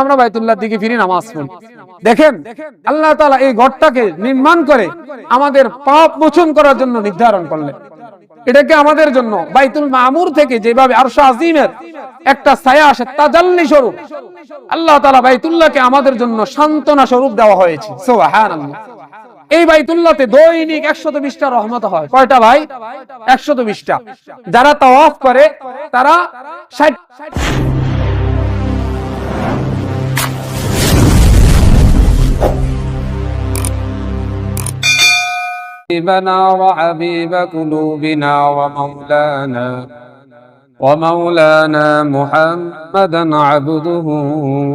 আমরা বাইতুল্লাহ দিকে ফিরি নামাজ পড়ি। দেখেন, আল্লাহ তাআলা এই ঘরটাকে নির্মাণ করে আমাদের পাপ মোচন করার জন্য নির্ধারণ করলেন। এটাকে আমাদের জন্য বাইতুল মামুর থেকে যেভাবে আরশ আজিমের একটা ছায়া আসে, তাজাল্লি স্বরূপ, আল্লাহ তাআলা বাইতুল্লাহকে আমাদের জন্য সান্ত্বনা স্বরূপ দেওয়া হয়েছে। এই বাইতুল্লাতে দৈনিক একশত বিশটা রহমত হয়। কয়টা ভাই? একশত বিশটা। যারা তাওয়াফ করে, তারা ষাট حبيبنا وحبيب قلوبنا ومولانا ومولانا محمدا عبده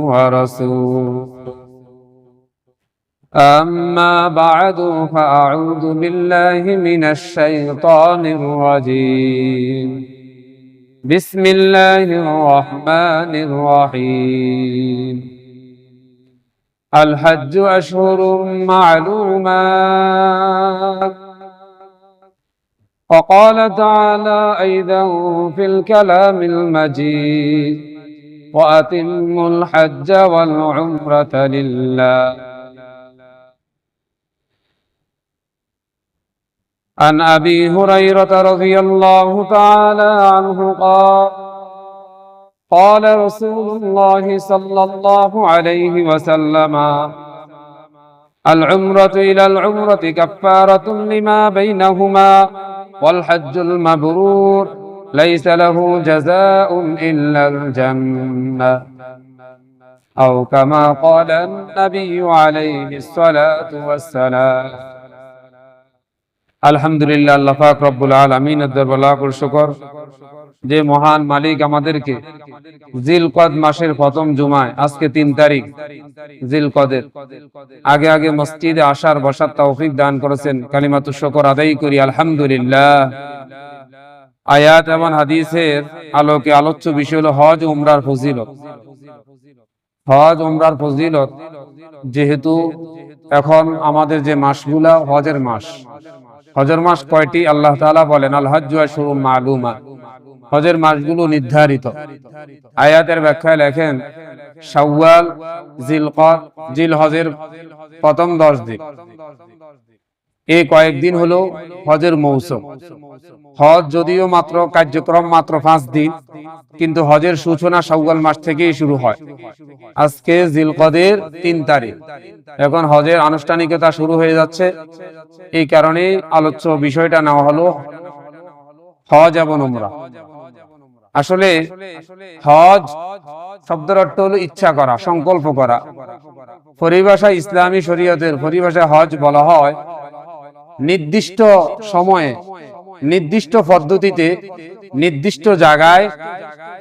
ورسوله. أما بعد فأعوذ بالله من الشيطان الرجيم. بسم الله الرحمن الرحيم. الحج أشهر معلومات. وقال تعالى أيضا في الكلام المجيد وأتموا الحج والعمرة لله. عن أبي هريرة رضي الله تعالى عنه قال قال رسول الله صلى الله عليه وسلم العمرة إلى العمرة كفارة لما بينهما والحج المبرور ليس له جزاء إلا الجنة. أو كما قال النبي عليه الصلاة والسلام আলহামদুলিল্লাহ, আল্লাহ রব্বুল শুকর। যে মহান মালিক আমাদেরকে জিলকদ মাসের প্রথম জুমায়, আজকে তারিখ, জিলকদের। আগে আগে মসজিদে আসার বসার তৌফিক দান করেছেন আদায় করি, আলহামদুলিল্লাহ। আয়াত এবং হাদিসের আলোকে আলোচ্য বিষয় হলো হজ, উমরার ফজিলত। হজ, উমরার ফজিলত, যেহেতু এখন আমাদের যে মাসগুলা, হজের মাস হজের মাস কয়টি? আল্লাহ তালা বলেন আল হজ্জ শুরু মালুমা। হজের মাসগুলো নির্ধারিত। আয়াতের ব্যাখ্যায় লেখেন সাউয়াল জিলকদ জিল হজের প্রথম দশ দিন। এই কয়েকদিন হলো হজের মৌসুম। হজ যদিও মাত্র কার্যক্রম মাত্র পাঁচ দিন, কিন্তু হজের সূচনা শাওয়াল মাস থেকেই শুরু হয়। আজকে জিলকদের তিন তারিখ। এখন হজের আনুষ্ঠানিকতা শুরু হয়ে যাচ্ছে। এই কারণে আলোচ্য বিষয়টা নেওয়া হলো, হজ এবং উমরা। আসলে হজ শব্দের অর্থ হলো ইচ্ছা করা, সংকল্প করা। পরিভাষা ইসলামী শরীয়তের পরিভাষা হজ বলা হয় নির্দিষ্ট সময়ে নির্দিষ্ট পদ্ধতিতে, নির্দিষ্ট জায়গায়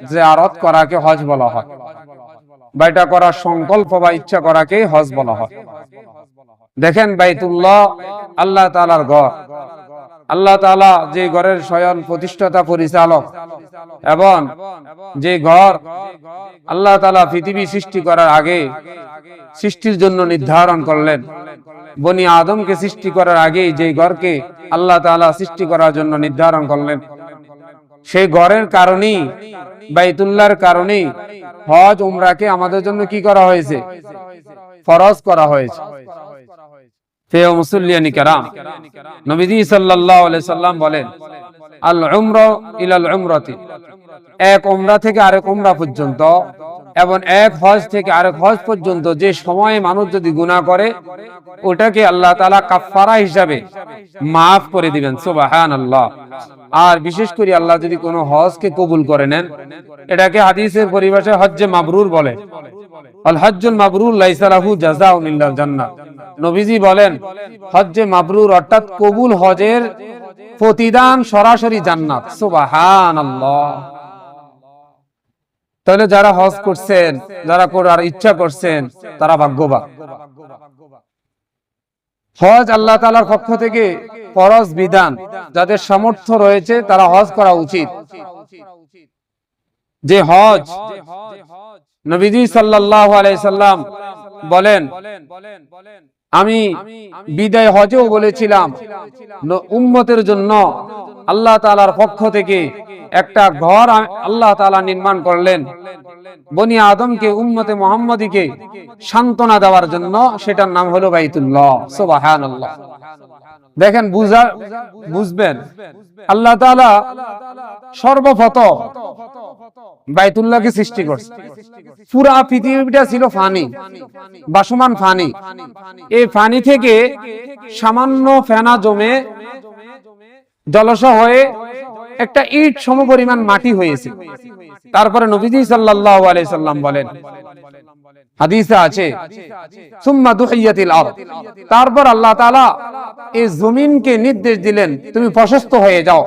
যে আরত করাকে হজ বলা হয়। বা এটা করার সংকল্প বা ইচ্ছা করাকে হজ বলা হয়। দেখেন বাইতুল্লাহ, আল্লাহ তালার ঘর। আল্লাহ তালা যে ঘরের স্বয়ং প্রতিষ্ঠাতা, পরিচালক এবং যে ঘর আল্লাহ তালা পৃথিবী সৃষ্টি করার আগে সৃষ্টির জন্য নির্ধারণ করলেন। বনি আদমকে সৃষ্টি করার আগেই যে ঘরকে আল্লাহ তালা সৃষ্টি করার জন্য নির্ধারণ করলেন। সেই ঘরের কারণেই, বাইতুল্লাহর কারণেই হজ, উমরাকে আমাদের জন্য কি করা হয়েছে? ফরজ করা হয়েছে। যে সময়ে মানুষ যদি গুনাহ করে, ওটাকে আল্লাহ কাফফারা হিসাবে maaf করে দিবেন, সুবহানাল্লাহ। আর বিশেষ করে আল্লাহ যদি কোনো হজকে কবুল করে নেন, এটাকে হাদিসের পরিভাষায় হজ্জে মাবরুর বলে। আল হজ্জুল মাবরুর লাইসা লাহু জাযাউন ইল্লাল জান্নাহ। নবীজি বলেন, হজ্জে মাবরুর অর্থাৎ কবুল হজের প্রতিদান সরাসরি জান্নাত। তাহলে যারা হজ করছেন, যারা করার ইচ্ছা করছেন, তারা ভাগ্যবান। হজ আল্লাহ তাআলার পক্ষ থেকে ফরজ বিধান, যাদের সামর্থ্য রয়েছে, তারা হজ করা উচিত। যে হজ নবীজি সাল্লাল্লাহু আলাইহি সাল্লাম বলেন আমি বিদায় হজেও বলেছিলাম উম্মতের জন্য আল্লাহ তালার পক্ষ থেকে একটা ঘর আল্লাহ তালা নির্মাণ করলেন। বনি আদমকে, উম্মতে মোহাম্মদীকে সান্ত্বনা দেওয়ার জন্য, সেটার নাম হলো বাইতুল্লাহ। সুবহানাল্লাহ। দেখেন বুঝা বুঝবেন। আল্লাহ তাআলা সর্বপ্রথম বাইতুল্লাহকে সৃষ্টি করছে। পুরা পৃথিবীটা ছিল ফানি, বাসমান ফানি। এই ফানি থেকে সামান্য ফেনা জমে জলস হয়ে একটা ইট সমপরিমাণ মাটি হয়েছে। তারপরে নবীজি সাল্লাল্লাহু আলাইহি সাল্লাম বলেন হাদিসে আছে তারপর আল্লাহ এই জমিনকে নির্দেশ দিলেন, তুমি প্রশস্ত হয়ে যাও।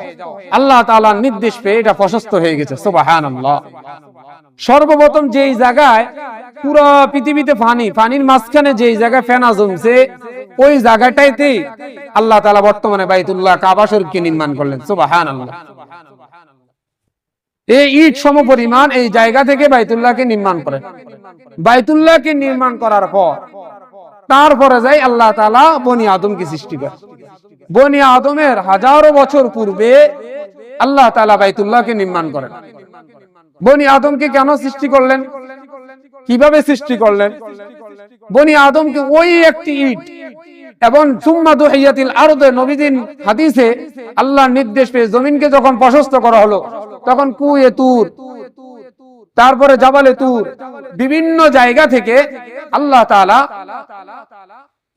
আল্লাহ তাআলার নির্দেশ পেয়ে এটা প্রশস্ত হয়ে গেছে সর্বপ্রথম যেই জায়গায় পুরো পৃথিবীতে পানি পানির মাঝখানে যেই জায়গায় ফেনা জমছে, ওই জায়গাটাইতে আল্লাহ তাআলা বর্তমানে বাইতুল্লাহ কাবা শরীফকে নির্মাণ করলেন, সুবহানাল্লাহ। এই ইট সমপরিমাণ এই জায়গা থেকে বাইতুল্লাহকে নির্মাণ করেন বাইতুল্লাহকে নির্মাণ করার পর, তারপরে যাই আল্লাহ তাআলা বনি আদমকে সৃষ্টি করে। বনি আদমের হাজারো বছর পূর্বে আল্লাহ তাআলা বাইতুল্লাহকে নির্মাণ করেন। বনি আদমকে কেন সৃষ্টি করলেন? কীভাবে সৃষ্টি করলেন? বনি আদমকে ওই একটি ইট এবং সুম্মা দুহিয়াতিল আরদে নবীদিন হাদিসে আল্লাহর নির্দেশ পেয়ে জমিনকে যখন প্রশস্ত করা হলো তখন কুয়ে তুর, তারপরে জাবালে তুর। বিভিন্ন জায়গা থেকে আল্লাহ তাআলা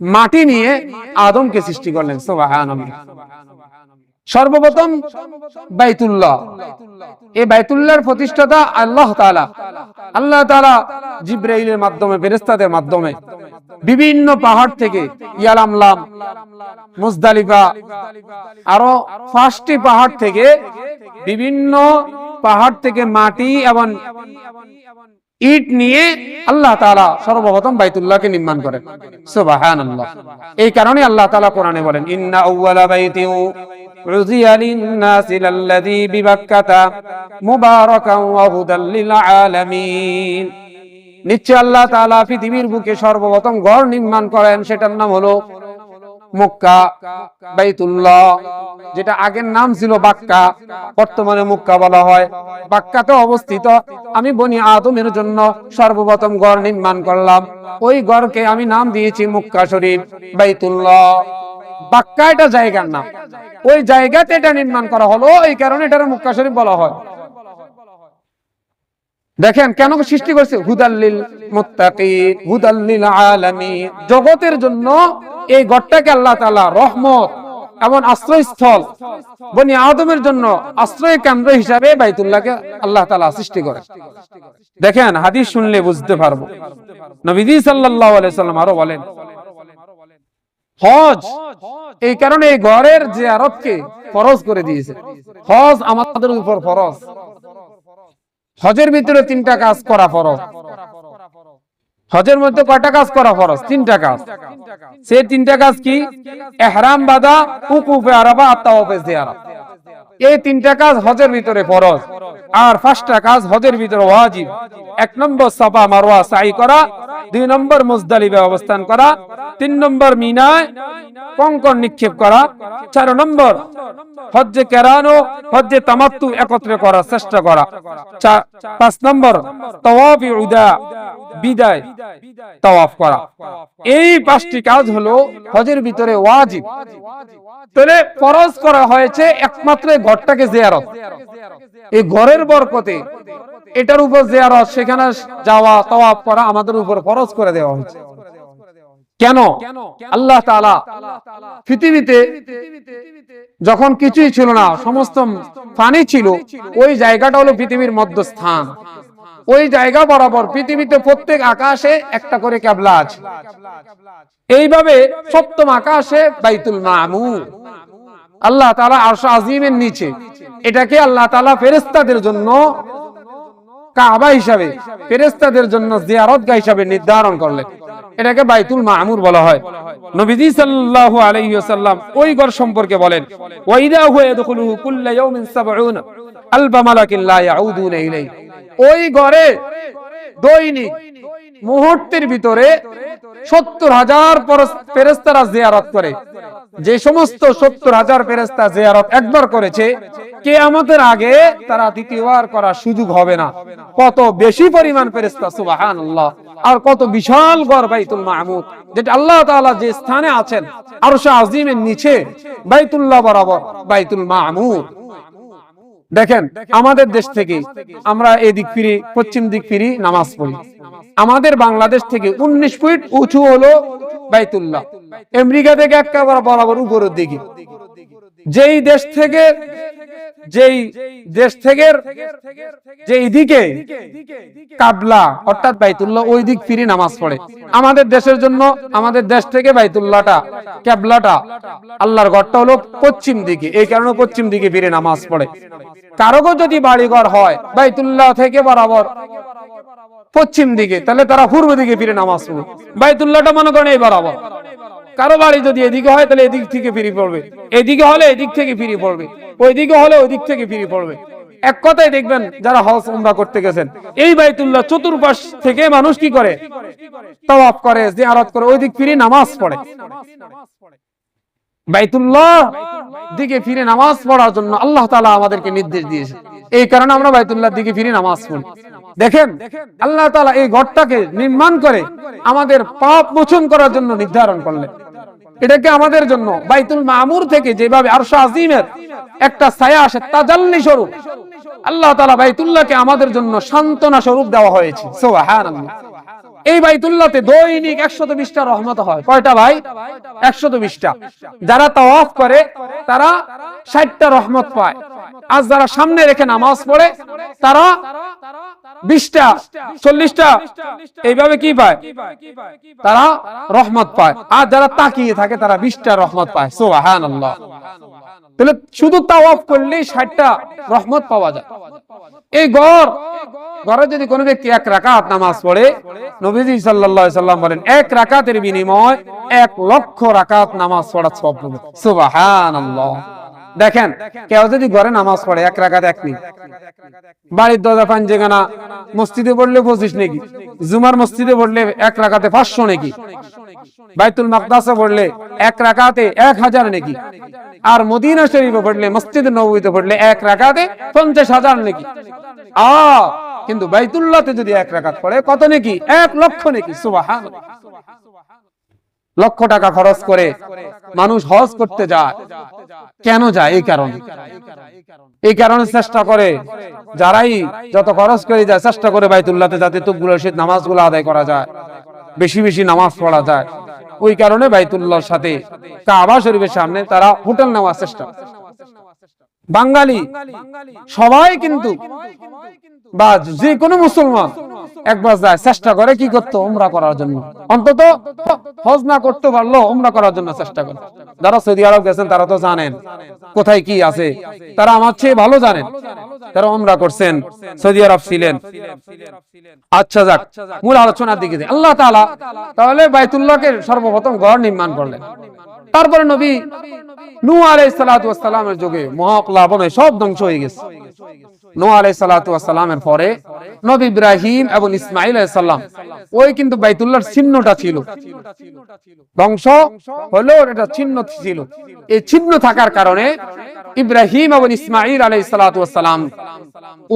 মাটি নিয়ে আদমকে সৃষ্টি করলেন সর্বপ্রথম বাইতুল্লাহ। এই বাইতুল্লাহর প্রতিষ্ঠাতা আল্লাহ তাআলা। আল্লাহ তালা জিব্রাইলের মাধ্যমে, ফেরেশতাদের মাধ্যমে বিভিন্ন পাহাড় থেকে ইয়ালামলাম মুজদালিফা, আরও পাঁচটি পাহাড় থেকে বিভিন্ন পাহাড় থেকে মাটি এবং ইট নিয়ে আল্লাহ তালা সর্বপ্রথম বাইতুল্লাহকে নির্মাণ করেন সুবহানাল্লাহ। এই কারণে আল্লাহ তাআলা কোরআনে বলেন, ইন্না লিল আলামিন নিশ্চয় আল্লাহ পৃথিবীর বুকে সর্বপ্রথম ঘর নির্মাণ করেন, সেটার নাম হলো মক্কা, বাইতুল্লাহ, যেটা আগের নাম ছিল বাক্কা, বর্তমানে মক্কা বলা হয়। বাক্কাতে অবস্থিত, আমি বনি আদমের জন্য সর্বপ্রথম ঘর নির্মাণ করলাম। ওই ঘরকে আমি নাম দিয়েছি মক্কা শরীফ, বাইতুল্লাহ। বাক্কা এটা জায়গার নাম। ওই জায়গাতে এটা নির্মাণ করা হলো, এই কারণে এটা মুক্কা শরীফ বলা হয়। দেখেন, কেন সৃষ্টি করছে? হুদাল্লিল মুত্তাকিন হুদাল্লিল আলামিন। জগতের জন্য এই গড়টাকে আল্লাহ তাআলা রহমত এমন আশ্রয়স্থল বনি আদমের জন্য আশ্রয় কেন্দ্র হিসাবে বাইতুল্লাহকে আল্লাহ তাআলা সৃষ্টি করে। দেখেন, হাদিস শুনলে বুঝতে পারব। নবীজি সাল্লাল্লাহু আলাইহি সাল্লাম আরও বলেন, হজ এই কারণে এই ঘরের জিয়ারতকে ফরজ করে দিয়েছে। হজ আমাদের উপর ফরজ। হজের ভিতরে তিনটা কাজ করা ফরজ। হজের মধ্যে কয়টা কাজ করা ফরজ? তিনটা কাজ। সে তিনটা কাজ কি? এহরাম, বাদা, উকুফে আরাবা আত্মাওফে জিয়ারা এই তিনটা কাজ হজের ভিতরে ফরজ। আর পাঁচটা কাজ হজের ভিতরে ওয়াজিব। এক নম্বর সাফা মারওয়া সাই করা, দুই নম্বর মুজদালিফে অবস্থান করা, তিন নম্বর মিনায় কঙ্কর নিক্ষেপ করা, চার নম্বর হজ্জে কেরানো হজ্জে তামাত্তু একত্রে করার চেষ্টা করা পাঁচ নম্বর তওয়াফি উদা বিদায় তওয়াফ করা। এই পাঁচটি কাজ হলো হজের ভিতরে ওয়াজিব। তাহলে ফরজ করা হয়েছে একমাত্র ঘরটাকে জিয়ারত। এই ঘরের বরকতে এটার উপর জিয়ারত সেখানে যাওয়া তওয়াফ করা আমাদের উপর ফরজ করে দেওয়া হয়েছে। কেন? আল্লাহ তাআলা পৃথিবীতে যখন কিছুই ছিল না সমস্ত পানি ছিল ওই জায়গাটা হলো পৃথিবীর মধ্যস্থান। ওই জায়গা বরাবর, পৃথিবীতে প্রত্যেক আকাশে একটা করে ক্যাবলা আছে। এইভাবে সপ্তম আকাশে বাইতুল মামুর আল্লাহ তাআলা আরশ আজিমের নিচে। এটাকে আল্লাহ তাআলা ফেরেশতাদের জন্য কাবা হিসাবে, ফেরেশতাদের জন্য জিয়ারতগাহ হিসাবে নির্ধারণ করলেন। এটাকে বাইতুল মামুর বলা হয়। নবীজি সাল্লাল্লাহু ওই সম্পর্কে বলেন ওয়াইদা হুয়া ইয়াদখুলুহু কুল্লা ইয়াউমিন 70 আলফা মালাকিন লা ইয়াউদুনা ইলাইহি। ওই ঘরে দৈনিক মুহূর্তের ভিতরে সত্তর হাজার ফেরেস্তারা জিয়ারত করে। যে সমস্ত সত্তর হাজার ফেরেস্তা জিয়ারত একবার করেছে কে আমাদের আগে তারা দ্বিতীয়বার করার সুযোগ হবে না। কত বেশি পরিমাণ ফেরেস্তা সুবাহান আল্লাহ আর কত বিশাল গড় বাইতুল মাহমুদ যেটা আল্লাহ তাআলা যে স্থানে আছেন আরশ আজিমের নিচে বাইতুল্লাহ বরাবর বাইতুল মাহমুদ। দেখেন আমাদের দেশ থেকে আমরা এদিক ফিরি পশ্চিম দিক ফিরি নামাজ পড়ি। আমাদের বাংলাদেশ থেকে উনিশ ফিট উঁচু হলো বাইতুল্লাহ। আমেরিকা থেকে একটা বরাবর উপরের দিকে। যেই দেশ থেকে যেই দেশ থেকে যেই দিকে কাবলা, অর্থাৎ বাইতুল্লাহ, ওই দিক ফিরে নামাজ পড়ে। আমাদের দেশের জন্য, আমাদের দেশ থেকে বাইতুল্লাহটা ক্যাবলাটা আল্লাহর ঘরটা হলো পশ্চিম দিকে। এই কারণে পশ্চিম দিকে ফিরে নামাজ পড়ে। কারোগো যদি বাড়িঘর হয়, বাইতুল্লাহ থেকে বরাবর পশ্চিম দিকে, তাহলে তারা পূর্ব দিকে ফিরে নামাজ পড়বে বাইতুল্লাহটা মনে করেন এই বরাবর। কারও বাড়ি যদি এদিকে হয়, তাহলে এদিক থেকে ফিরে পড়বে। এদিকে হলে এদিক থেকে ফিরে পড়বে। ওইদিকে হলে ওই দিক থেকে ফিরে পড়বে। এক কথায় দেখবেন, যারা হজ উমরা করতে গেছেন, এই বাইতুল্লাহ চতুর্পাশ থেকে মানুষ কি করে? তাওয়াফ করে, জিয়ারত করে ওই দিক ফিরে নামাজ পড়ে। বাইতুল্লাহ দিকে ফিরে নামাজ পড়ার জন্য আল্লাহ তাআলা আমাদেরকে নির্দেশ দিয়েছে। এই কারণে আমরা বাইতুল্লাহ দিকে ফিরে নামাজ পড়ি। দেখেন, আল্লাহ তাআলা এই ঘরটাকে নির্মাণ করে আমাদের পাপ মোচন করার জন্য নির্ধারণ করলেন। এটাকে আমাদের জন্য বাইতুল মামুর থেকে যেভাবে আরশ আজিমের একটা ছায়া আসে, তাজাল্লি স্বরূপ, আল্লাহ তাআলা বাইতুল্লাহকে আমাদের জন্য সান্ত্বনা স্বরূপ দেওয়া হয়েছে। এই বাইতুল্লাহতে দৈনিক একশত বিশটা রহমত হয়। কয়টা ভাই? একশত বিশটা। যারা তাওয়াফ করে, তারা ষাটটা রহমত পায়। আর যারা সামনে রেখে নামাজ পড়ে, তারা বিশটা, চল্লিশটা, এইভাবে কি পায়? তারা রহমত পায়। আর যারা তাকিয়ে থাকে, তারা বিশটা রহমত পায়। সোহান আল্লাহ তাহলে শুধু তাওয়াফ করলেই ষাটটা রহমত পাওয়া যায়। এই গড় ঘরে যদি কোনো ব্যক্তি এক রাকাত নামাজ পড়ে, নবীজি আলাইহি সাল্লাম বলেন, এক রাকাতের বিনিময় এক লক্ষ রাকাত নামাজ পড়া পাবে সুবহানাল্লাহ। দেখেন, কেউ যদি ঘরে নামাজ পড়ে, এক রাকাত, এক বাড়ির দরজা পান পাঞ্জেগানা মসজিদে পড়লে পঁচিশ নাকি? জুমার মসজিদে পড়লে এক রাকাতে পাঁচশো নাকি? বাইতুল মাকদাসে পড়লে এক রাকাতে এক হাজার নাকি? আর মদিনা শরীফে পড়লে, মসজিদ নবীতে পড়লে এক রাকাতে পঞ্চাশ হাজার নাকি? আ, কিন্তু বাইতুল্লাহতে যদি এক রাকাত পড়ে, কত নাকি? এক লক্ষ নাকি? সুবাহান লক্ষ টাকা খরচ করে মানুষ হজ করতে যায়। কেন যায়? এই কারণে। এই কারণে চেষ্টা করে। যারাই যত খরচ করে যায়, চেষ্টা করে বাইতুল্লাতে যাতে তুকগুলো শীত নামাজগুলো আদায় করা যায়। বেশি বেশি নামাজ পড়া যায়। ওই কারণে বাইতুল্লাহর সাথে কাবা শরীফের সামনে তারা হোটেল নেওয়ার চেষ্টা। বাঙালি, সবাই কিন্তু বা যে কোনো মুসলমান একবার যায়, চেষ্টা করে কি করতো, উমরা করার জন্য। অন্তত হজ না করতে পারল উমরা করার জন্য চেষ্টা করে। যারা সৌদি আরব গেছেন, তারা তো জানেন কোথায় কি আছে। তারা আমার চেয়ে ভালো জানেন। তারা উমরা করছেন, সৌদি আরব ছিলেন। আচ্ছা যাক, মূল আলোচনার দিকে। আল্লাহ তাআলা তাহলে বাইতুল্লাহকে সর্বপ্রথম ঘর নির্মাণ করলেন। তারপরে নবী নূহ আলাইহিস সালাতু ওয়াস সালামের যুগে মহাপ্লাবনে সব ধ্বংস হয়ে গেছে। সালাতু ওয়াস পরে নবী ইব্রাহিম এবং ইসমাঈল আলাইহিস সালাম, ওই কিন্তু বাইতুল্লাহর চিহ্নটা ছিল। ধ্বংস হলো এটা চিহ্ন ছিল। এই চিহ্ন থাকার কারণে ইব্রাহিম এবং সালাতু ওয়াস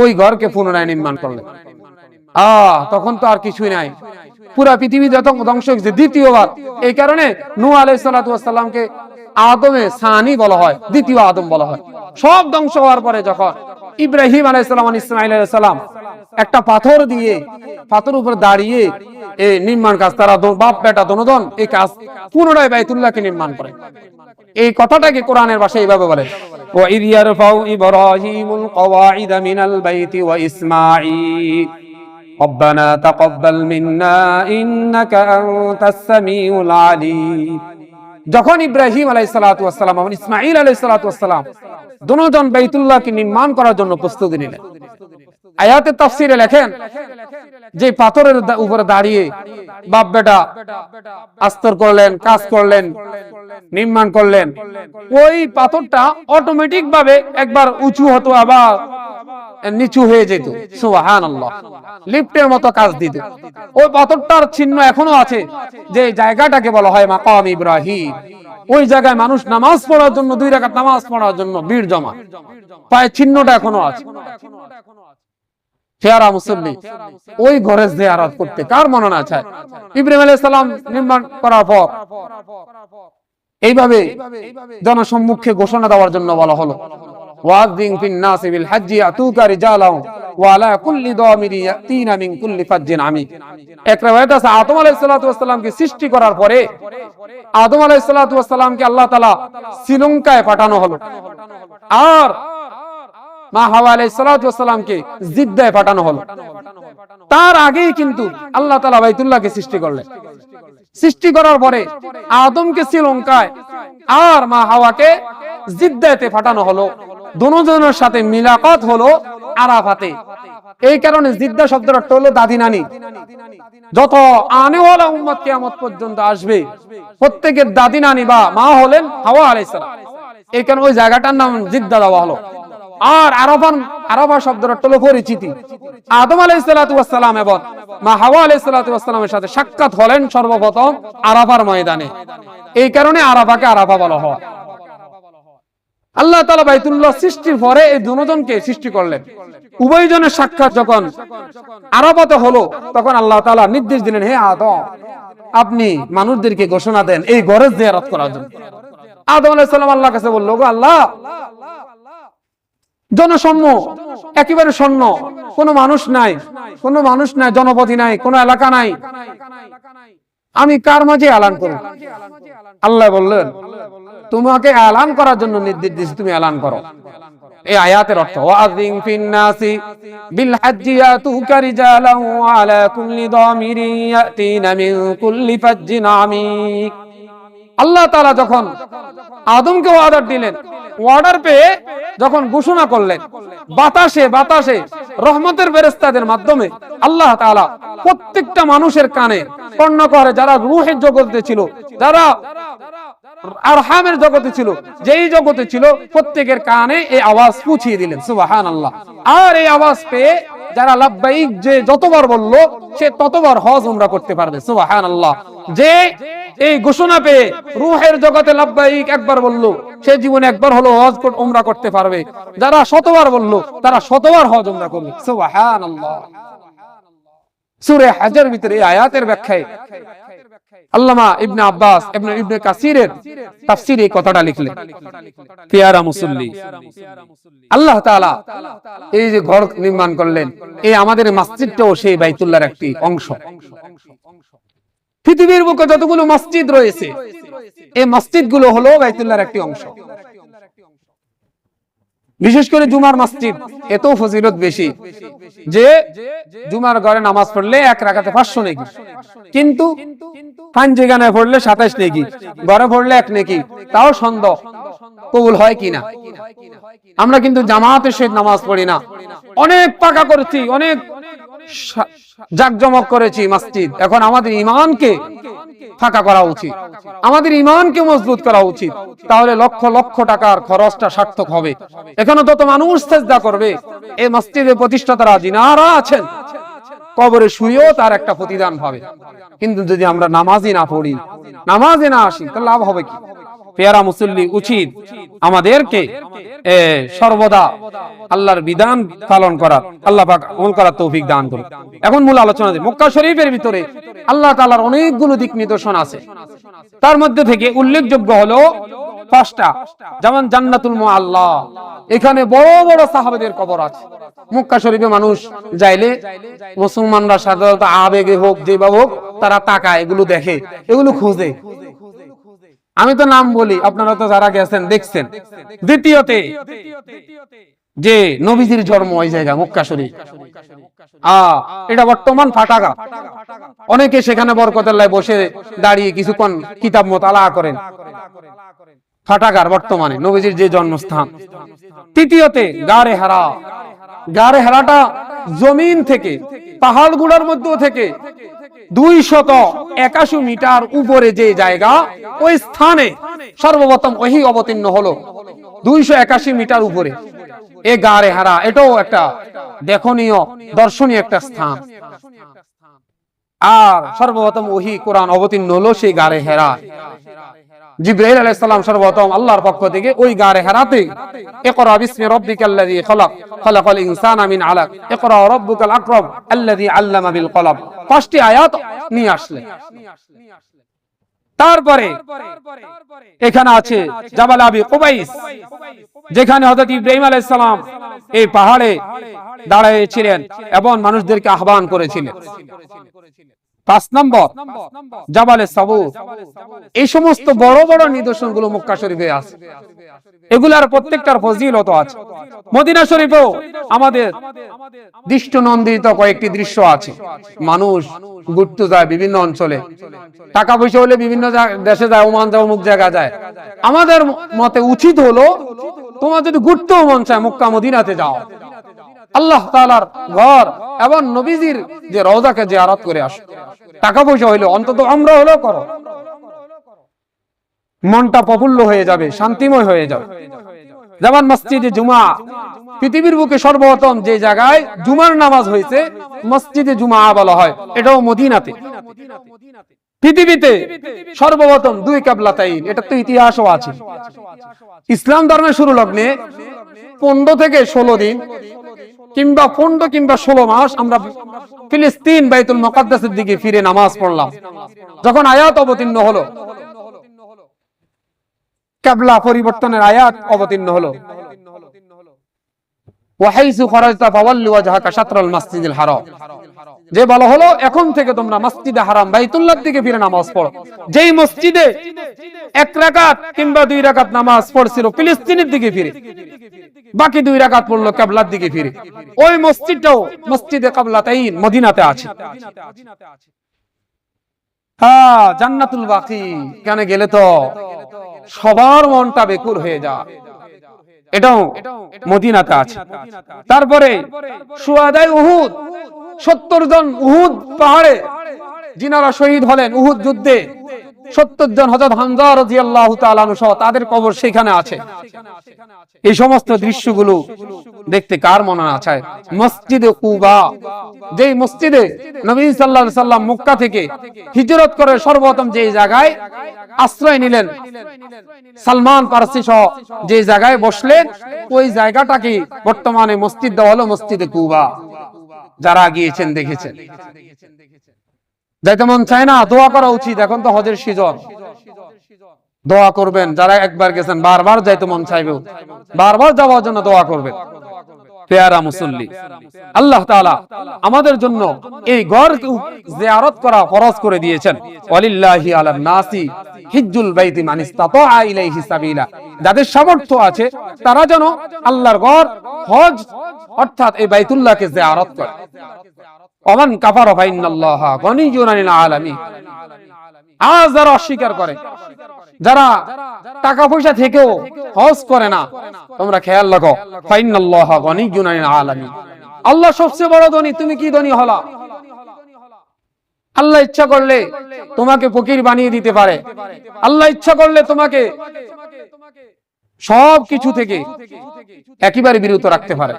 ওই ঘরকে পুনরায় নির্মাণ করলেন। আহ, তখন তো আর কিছুই নাই। পুরা পৃথিবী যত ধ্বংস হয়েছে দ্বিতীয়বার এই কারণে নূহ আলাইহিস সালাতু ওয়াস সালামকে আদমে সানি বলা হয় দ্বিতীয় আদম বলা হয় সব ধ্বংস হওয়ার পরে যখন ইব্রাহিম আলাইহিস সালাম আর ইসমাঈল আলাইহিস সালাম একটা পাথর দিয়ে পাথর উপর দাঁড়িয়ে এই নির্মাণ কাজ তারা দো- বাপ বেটা দনোদন এই কাজ পুনরায় বাইতুল্লাহকে নির্মাণ করে এই কথাটাকে কোরআনের ভাষায় এইভাবে বলে وَإِذْ يَرْفَعُ إِبْرَاهِيمُ الْقَوَاعِدَ مِنَ الْبَيْتِ وَإِسْمَاعِيلُ ربنا تقبل منا إنك أنت السميع العليم যখন ইব্রাহিম আলাইহিস সালাতু ওয়াস সালাম এবং ইসমাঈল আলাইহিস সালাতু ওয়াস সালাম দুজন বাইতুল্লাহকে নির্মাণ করার জন্য প্রস্তুতি নিলেন আয়াতে তাফসিরে লেখেন যে পাথরের দা- উপরে দাঁড়িয়ে বাপ বেটা আস্তর করলেন কাজ করলেন নির্মাণ করলেন ওই পাথরটা অটোমেটিক ভাবে একবার উঁচু হতো আবার নিচু হয়ে যেত। সুবাহান আল্লাহ লিফটের মতো কাজ দিত। ওই পাথরটার চিহ্ন এখনও আছে যে জায়গাটাকে বলা হয় মাকাম ইব্রাহিম। ওই জায়গায় মানুষ নামাজ পড়ার জন্য, দুই রাকাত নামাজ পড়ার জন্য ভিড় জমা। পায়ের চিহ্নটা এখনও আছে। ওই ঘরে জিয়ারত করতে কার মনে না চায়? ইব্রাহিম আলাইহিস নির্মাণ করার পর এইভাবে জনসম্মুখে ঘোষণা দেওয়ার জন্য বলা হলো। এক আছে, আদম আলাইহিস সালাতু ওয়াস সৃষ্টি করার পরে আদম আলাইহিস সালাতু ওয়াস আল্লাহ তাআলা শ্রীলঙ্কায় পাঠানো হলো। আর জিদ্দায় পাঠানো হলো। তার আগেই কিন্তু আল্লাহ তাআলা বাইতুল্লাহকে সৃষ্টি করলেন। সৃষ্টি করার পরে আদমকে শ্রীলঙ্কায় আর মা হাওয়াকে জিদ্দাতে পাঠানো হলো। দুজনের সাথে মিলাকাত হলো আরাফাতে। এই কারণে জিদ্দা শব্দের অর্থ হলো দাদি নানি। যত আনেওয়ালা উম্মত কিয়ামত পর্যন্ত আসবে, প্রত্যেকের দাদি নানি বা মা হলেন হাওয়া আলাইহিস সালাম। এই কারণে ওই জায়গাটার নাম জিদ্দা দেওয়া হলো। আর আরফান, আরফা শব্দের অর্থ হলো পরিচিতি। আদম আলাইহিস সালাতু ওয়াস সালাম এবং মা হাওয়া আলাইহিস সালাতু ওয়াস সালামের সাথে সাক্ষাৎ হলেন সর্বপ্রথম আরাফার ময়দানে। এই কারণে আরাফাকে আরাফা বলা হয়। আল্লাহ তালা বাইতুল্লাহ সৃষ্টির পরে এই দুজনকে সৃষ্টি করলেন। উভয়জনের সাক্ষাৎ যখন আরাফাতে হলো, তখন আল্লাহ তাআলা নির্দেশ দিলেন, হে আদম, আপনি মানুষদেরকে ঘোষণা দেন এই ঘরের জিয়ারত করার জন্য। আদম আল্লাহর কাছে বলল, গো আল্লাহ একেবারে শূন্য কোনো মানুষ নাই, কোনো মানুষ নাই জনপতি নাই, কোনো এলাকা নাই। আমি কার মাঝে এলান করব? আল্লাহ বললেন তোমাকে এলান করার জন্য নির্দেশ দিয়েছি, তুমি এলান করো। এই আয়াতের অর্থ, ওয়াযিন ফিন নাসি বিল হাজ্জি কুল্লি ইয়াতিনা মিন কুল্লি ফাজ্জিন আমিক। আল্লাহ তাআলা যখন আদমকে অর্ডার দিলেন অর্ডার পেয়ে যখন ঘোষণা করলেন, বাতাসে বাতাসে, রহমতের ফেরেশতাদের মাধ্যমে আল্লাহ তাআলা প্রত্যেকটা মানুষের কানে কর্ণ করে, যারা রূহের জগতে ছিল, যারা আরহামের জগতে ছিল, যেই জগতে ছিল, প্রত্যেকের কানে এই আওয়াজ পৌঁছিয়ে দিলেন, সুবহানাল্লাহ। আর এই আওয়াজ পেয়ে যারা লাব্বাইক যে যতবার বলল, সে ততবার হজ উমরা করতে পারবে, সুবহানাল্লাহ। যে এই ঘোষণা পেয়ে রুহের জগতে লাব্বাইক একবার বলল, সে জীবনে একবার হলো হজ উমরা করতে পারবে। যারা শতবার বলল, তারা শতবার হজ উমরা করবে, সুবহানাল্লাহ। সূরা হাজের ভিতরে আয়াতের ব্যাখ্যায় আল্লামা ইবনে আব্বাস ইবনে ইবনে কাসিরের তাফসিরে এই কথাটা লিখলেন। পেয়ারা মুসল্লি। আল্লাহ তাআলা এই যে ঘর নির্মাণ করলেন, এই আমাদের মসজিদটাও সেই বাইতুল্লাহর একটি অংশ। পৃথিবীর বুকে যতগুলো মসজিদ রয়েছে, এই মসজিদগুলো হলো বাইতুল্লাহর একটি অংশ। বিশেষ করে জুমার মসজিদ এত ফজিলত বেশি। যে জুমার ঘরে নামাজ পড়লে এক রাখাতে পাঁচশো নেকি। কিন্তু পড়লে সাতাইশ নেকি, ঘরে পড়লে এক নেকি, তাও সন্দেহ কবুল হয় কিনা? আমরা কিন্তু জামাতের সহিত নামাজ পড়ি না। অনেক পাকা করছি, অনেক জাকজমক করেছি মসজিদ। এখন আমাদের ইমানকে ফাঁকা করা উচিত। আমাদের ইমানকে মজবুত করা উচিত। তাহলে লক্ষ লক্ষ টাকার খরচটা সার্থক হবে। এখানে যত মানুষ চেষ্টা করবে এই মসজিদের প্রতিষ্ঠাতারা যিনারা আছেন, কবরে শুয়েও তার একটা প্রতিদান পাবে। কিন্তু যদি আমরা নামাজই না পড়ি, নামাজে না আসি, তাহলে লাভ হবে কি? পেয়ারা মুসল্লি উচিত আমাদেরকে সর্বদা আল্লাহর বিধান পালন করা আল্লাহ আমল করার তৌফিক দান করুন। এখন মূল আলোচনা মক্কা শরীফের ভিতরে আল্লাহ তাআলার অনেকগুলো দিক নিদর্শন আছে। তার মধ্যে থেকে উল্লেখযোগ্য হলো পাঁচটা। যেমন জান্নাতুল মুআল্লা এখানে বড় বড় সাহাবেদের কবর আছে। মক্কা শরীফে মানুষ যাইলে মুসলমানরা সাধারণত আবেগে হোক, যেভাবে হোক তারা তাকায়, এগুলো দেখে, এগুলো খুঁজে। আমি তো নাম বলি, আপনারা তো যারা গেছেন, দেখছেন। দ্বিতীয়তে, যে নবীজির জন্ম ওই জায়গা, মক্কা শরীফ। আ, এটা বর্তমান ফাটাগা অনেকে সেখানে বরকতাল্লায় বসে দাঁড়িয়ে কিছুক্ষণ কিতাব মোতালা করেন। ফাটাগার বর্তমানে নবীজির যে জন্মস্থান। তৃতীয়তে, গারে হারা। গারে হারাটা জমিন থেকে, পাহাড় গুড়ার মধ্য থেকে দুই শত একাশি মিটার উপরে যে জায়গা, ওই স্থানে সর্বপ্রথম ওহি অবতীর্ণ হলো। দুইশো একাশি মিটার উপরে। এ গাড়ে হারা, এটাও একটা দেখনীয়, দর্শনীয় একটা স্থান। আর সর্বপ্রথম ওহি কোরআন অবতীর্ণ হলো সেই গাড়ে হেরা। জিব্রাইল আলাইহিস সালাম সর্বপ্রথম আল্লাহর পক্ষ থেকে ওই গারে হেরাতে, ইকরা বিসমি রাব্বিকাল্লাযী খলাক, খলাকাল ইনসানা মিন আলাক, ইকরা রাব্বুকাল আকরাম আল্লাযী আল্লামা বিল কলম। পাঁচটি আয়াত নিয়ে আসলেন তারপরে এখানে আছে জাবাল আবি কুবাইস, যেখানে হযরত ইব্রাহিম আলাইহিস সালাম এই পাহাড়ে দাঁড়িয়েছিলেন এবং মানুষদেরকে আহ্বান করেছিলেন। পাঁচ নম্বর, জাবালে সাবু এই সমস্ত বড় বড় নিদর্শনগুলো মক্কা শরীফে আছে। এগুলার প্রত্যেকটার ফজিলত আছে। মদিনা শরীফেও আমাদের দৃষ্ট নন্দিত কয়েকটি দৃশ্য আছে। মানুষ ঘুরতে যায় বিভিন্ন অঞ্চলে। টাকা পয়সা হলে বিভিন্ন দেশে যায়, ওমান যায়, অমুক জায়গা যায়। আমাদের মতে উচিত হলো, তোমার যদি ঘুরতেও মন চায় মক্কা মদিনাতে যাও। আল্লাহ তাআলার ঘর এবং নবীজির যে রওজাকে জিয়ারত করে আসো। টাকা পয়সা হইল, অন্তত আমরা হলেও করো। মনটা প্রফুল্ল হয়ে যাবে, শান্তিময় হয়ে যাবে। যেমন মসজিদে জুমা, পৃথিবীর বুকে সর্বপ্রথম যে জায়গায় জুমার নামাজ হয়েছে, মসজিদে জুমা বলা হয়। এটাও মদিনাতে। পৃথিবীতে সর্বপ্রথম দুই কাবলাতাইন, এটা তো ইতিহাসও আছে। ইসলাম ধর্মের শুরু লগ্নে পনেরো থেকে ষোলো দিন কিংবা পনেরো কিংবা ষোলো মাস আমরা ফিলিস্তিন বাইতুল মকাদ্দাসের দিকে ফিরে নামাজ পড়লাম। যখন আয়াত অবতীর্ণ হলো কাবলা পরিবর্তনের আয়াত অবতীর্ণ হলো। ওয়াহাইসু খরাজতা ফাওয়াল্লু ওয়াজহাকা শাতরাল মাসজিদুল হারাম। যে বলা হলো, এখন থেকে তোমরা মসজিদে হারাম বাইতুল্লাহর দিকে ফিরে নামাজ পড়ো। যেই মসজিদে এক রাকাত কিংবা দুই রাকাত নামাজ পড়ছিল, ফিলিস্তিনের দিকে ফিরে। বাকি দুই রাকাত পড়ল কাবলার দিকে ফিরে। ওই মসজিদটাও মসজিদে কাবলাতাইন, মদিনাতে আছে। হ্যাঁ জান্নাতুল বাকি। কেন গেলে তো? সবার মনটা বেকুর হয়ে যায়। এটাও মদিনাতে আছে তারপরে সুয়াদাই উহুদ সত্তর জন উহুদ পাহাড়ে যিনারা শহীদ হলেন উহুদ যুদ্ধে। সত্তর জন হজরত হামজা তাআলা আনহু সহ তাদের কবর সেখানে আছে। এই সমস্ত দৃশ্যগুলো দেখতে কার মনে আছে? মসজিদে কুবা, যেই মসজিদে নবী আলাইহি সাল্লাম মক্কা থেকে হিজরত করে সর্বপ্রথম যে জায়গায় আশ্রয় নিলেন, সালমান পারসি সহ যে জায়গায় বসলেন, ওই জায়গাটাকে বর্তমানে মসজিদ দেওয়া হলো মসজিদে কুবা। যারা গিয়েছেন, দেখেছেন। যাইতে মন চায় না, দোয়া করা উচিত। এখন তো হজের সিজন। দোয়া করবেন, যারা একবার গেছেন, বারবার যাইতে মন চাইবে। বারবার যাওয়ার জন্য দোয়া করবেন। পেয়ারা মুসল্লি, আল্লাহ তাআলা আমাদের জন্য এই ঘর জিয়ারত করা ফরজ করে দিয়েছেন। ওয়ালিল্লাহি আলান নাসি, হিজ্জুল বাইতি মান ইসতাতা ইলাইহি সাবিলা। যাদের সামর্থ্য আছে, তারা যেন আল্লাহর ঘর, হজ, অর্থাৎ এই বাইতুল্লাহকে জিয়ারত করে। আলামিন। আজ যারা অস্বীকার করে, যারা টাকা পয়সা থেকেও হজ করে না, তোমরা খেয়াল রাখো ফাইনাল্লাহা আনিল আলামিন। আল্লাহ সবচেয়ে বড় ধনী, তুমি কি ধনী হলা? আল্লাহ ইচ্ছা করলে তোমাকে ফকির বানিয়ে দিতে পারে। আল্লাহ ইচ্ছা করলে তোমাকে সব কিছু থেকে একেবারে বিরত রাখতে পারে।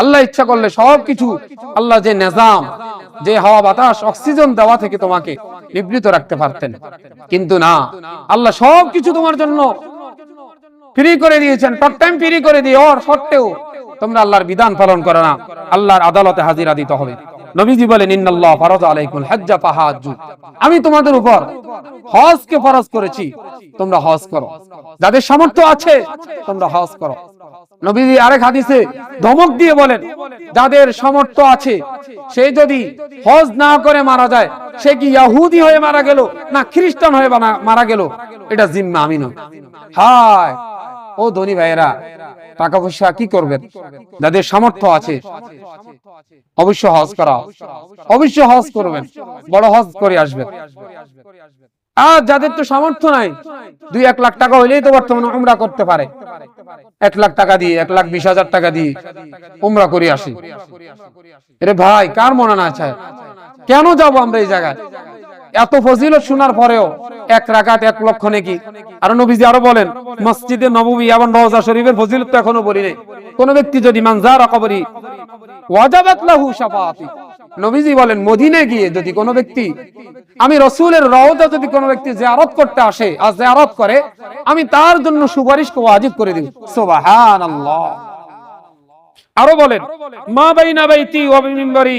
আল্লাহ ইচ্ছা করলে সব কিছু, আল্লাহ যে নিজাম, যে হাওয়া বাতাস, অক্সিজেন দেওয়া থেকে তোমাকে নিবৃত রাখতে পারতেন। কিন্তু না, আল্লাহ সব কিছু তোমার জন্য ফ্রি করে দিয়েছেন টক টাইম ফ্রি করে দিয়ে ওর সত্ত্বেও তোমরা আল্লাহর বিধান পালন করো না। আল্লাহর আদালতে হাজিরা দিতে হবে। নবীজি বলেন, ইন্নাল্লাহ ফরজ আলাইকুম হজ্জা, ফাহাজ্জু। আমি তোমাদের উপর হজকে ফরজ করেছি, তোমরা হজ করো। যাদের সামর্থ্য আছে, তোমরা হজ করো। নবীজি আরেক হাদিসে ধমক দিয়ে বলেন, যাদের সামর্থ্য আছে, সে যদি হজ না করে মারা যায়, সে কি ইয়াহুদি হয়ে মারা গেল, না খ্রিস্টান হয়ে মারা গেল? এটা জিম্মা আমি নয় হায়! ও ধনী ভাইয়েরা, টাকা পয়সা কি করবেন? যাদের সামর্থ্য আছে, অবশ্য হজ করা অবশ্য হজ করবেন, বড় হজ করে আসবেন। আর যাদের তো সামর্থ্য নাই, দুই এক লাখ টাকা হইলেই তো বর্তমানে উমরা করতে পারে। এক লাখ টাকা দিয়ে, এক লাখ বিশ হাজার টাকা দিয়ে উমরা করে আসি। রে ভাই, কার মনে না চায় কেন যাব আমরা এই জায়গায়? এত ফজিলত শোনার পরেও এক রাকাত, এক লক্ষ নাকি? আর নবীজি আরও বলেন, মসজিদে নববী এবং রওজা শরীফের ফজিলত তো এখনও বলি নাই। কোন ব্যক্তি যদি মানজার কবরি নবীজি বলেন মদিনায় গিয়ে যদি কোনো ব্যক্তি, আমি রসুলের রওজা যদি কোনো ব্যক্তি জিয়ারত করতে আসে, আর জিয়ারত করে, আমি তার জন্য সুপারিশকে ওয়াজিব করে দিব সুবহানাল্লাহ। আরও বলেন, মা বাইনা বাইতি ওয়া মিম্বারি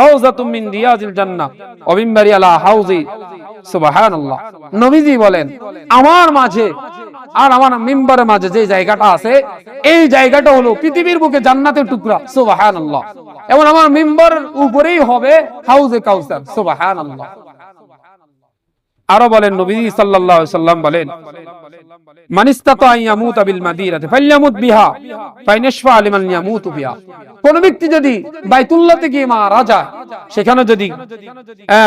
রাউযাতুম মিন রিয়াজিল জান্নাহ। ওয়া মিম্বারি আলা হাউজি, সুবহানাল্লাহ। নবীজি বলেন, আমার মাঝে আর আমার মিম্বারের মাঝে যে জায়গাটা আছে, এই জায়গাটা হলো পৃথিবীর বুকে জান্নাতের টুকরা, সুবহানাল্লাহ। এবং আমার মিম্বারের উপরেই হবে হাউজে কাউসার, সুবহানাল্লাহ। আরও বলেন নবী সাল্লাল্লাহু আলাইহি সাল্লাম বলেন মান ইস্তাতা ইয়ামুতা বিল মাদিনাতি ফালইয়ামুত বিহা ফাইনাশফা লিমান ইয়ামুতু বিহা। কোন ব্যক্তি যদি বাইতুল্লাহতে গিয়ে মারা যায় সেখানে যদি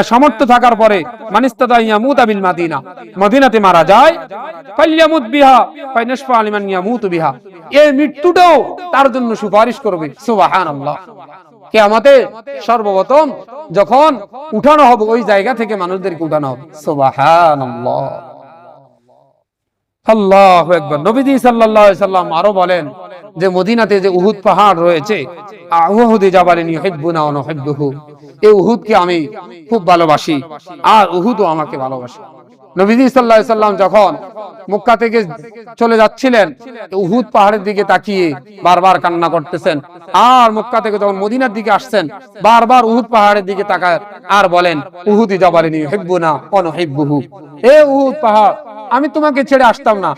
সামর্থ্য থাকার পরে মান ইস্তাতা ইয়ামুতা বিল মাদিনা মদিনাতে মারা যায় ফালইয়ামুত বিহা ফাইনাশফা লিমান ইয়ামুতু বিহা। এই মৃত্যুটাও তার জন্য সুপারিশ করবে। সুবহানাল্লাহ। কেয়ামতে সর্বপ্রথম যখন উঠানো হবে ওই জায়গা থেকে মানুষদেরকে উঠানো হবে। সুবহানাল্লাহ। আল্লাহু সাল্লাল্লাহু আলাইহি সাল্লাম আরও বলেন যে, মদিনাতে যে উহুদ পাহাড় রয়েছে আমি খুব ভালোবাসি, আর উহুদও আমাকে ভালোবাসে। সাল্লাম যখন থেকে চলে যাচ্ছিলেন, উহুদ পাহাড়ের দিকে তাকিয়ে বারবার কান্না করতেছেন, আর মক্কা থেকে যখন মদিনার দিকে আসছেন, বারবার উহুদ পাহাড়ের দিকে তাকায় আর বলেন, উহুদি জাবালিন ইউহিব্বুনা ওয়া নুহিব্বুহু। এ উহুদ পাহাড় আমি তোমাকে ছেড়ে আসতাম না।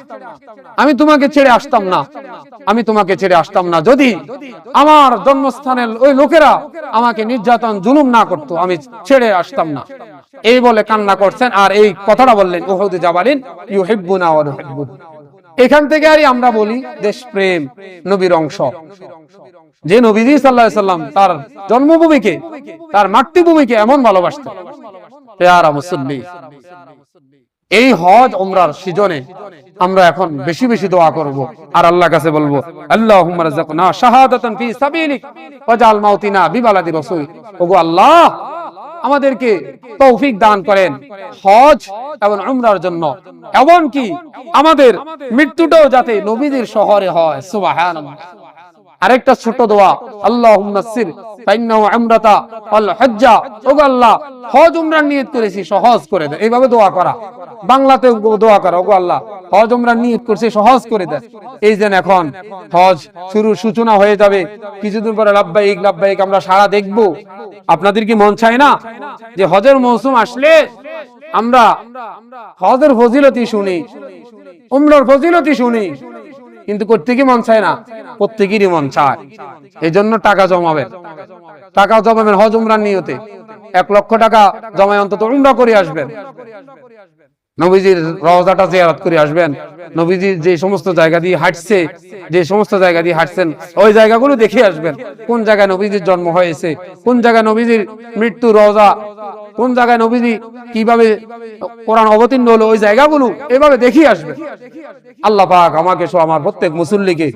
আমি তোমাকে ছেড়ে আসতাম না। আমি তোমাকে ছেড়ে আসতাম না। যদি আমার জন্মস্থানের ওই লোকেরা আমাকে নির্যাতন, জুলুম না করতো, আমি ছেড়ে আসতাম না। এই বলে কান্না করছেন। আর এই কথাটা বললেন ওহুদ জাবালিন ইউহিব্বুনা ওয়া নুহিব্বুহু এখান থেকে আরই আমরা বলি দেশপ্রেম, নবীর অংশ। যে নবীজি আলাইহি সাল্লাম তার জন্মভূমিকে, তার মাতৃভূমিকে এমন ভালোবাসতেন। পেয়ারা মুসল্লি। এই হজ উমরার সিজনে আমরা এখন বেশি বেশি দোয়া করব। আর আল্লাহ কাছে বলব, আল্লাহুম্মা রাযাকনা শাহাদাতান ফি সাবিলিক মাউতিনা বিবালাদি রাসূল। ওগো আল্লাহ, আমাদেরকে তৌফিক দান করেন হজ এবং উমরার জন্য। এমন কি আমাদের মৃত্যুটাও যাতে নবীদের শহরে হয়, সুবহানাল্লাহ। আরেকটা ছোট দোয়া আমরাতা হজ্জা। ওগো আল্লাহ, হজ নিয়ত করেছি, সহজ করে এইভাবে দোয়া করা। বাংলাতে দোয়া করা, ওগো আল্লাহ, হজ নিয়ত সহজ করে এই এখন হজ শুরু সূচনা হয়ে যাবে, কিছুদিন পরে লাব্বাইক লাব্বাইক আমরা সারা দেখব। আপনাদের কি মন চায় না যে হজের মৌসুম আসলে আমরা হজের ফজিলতি শুনি, উমরার ফজিলতি শুনি? কিন্তু করতে মন চায় না? প্রত্যেকেরই মন চায়। এই জন্য টাকা জমাবেন টাকা জমাবেন হজ উমরার নিয়তে। এক লক্ষ টাকা জমায় অন্তত উমরা করে আসবেন। নবীজির রওজাটা জিয়ারত করে আসবেন। নবীজি যে সমস্ত জায়গা দিয়ে হাঁটছে, যে সমস্ত জায়গা দিয়ে হাঁটছেন, ওই জায়গাগুলো দেখে আসবেন। কোন জায়গায় নবীজির জন্ম হয়েছে? কোন জায়গায় নবীজির মৃত্যু রওজা কোন জায়গায় নবীজি কীভাবে কোরআন অবতীর্ণ হলো, ওই জায়গাগুলো এভাবে দেখি আসবে। আল্লাহ পাক আমাকে সব আমার প্রত্যেক মুসল্লিকে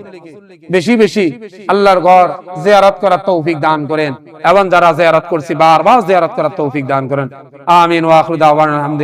বেশি বেশি আল্লাহর ঘর জিয়ারত করার তৌফিক দান করেন এবং যারা জিয়ারত করছি, বারবার জিয়ারত করার তৌফিক দান করেন। আমিন ওয়া আখিরু দাওয়ানা আলহামদুলিল্লাহ।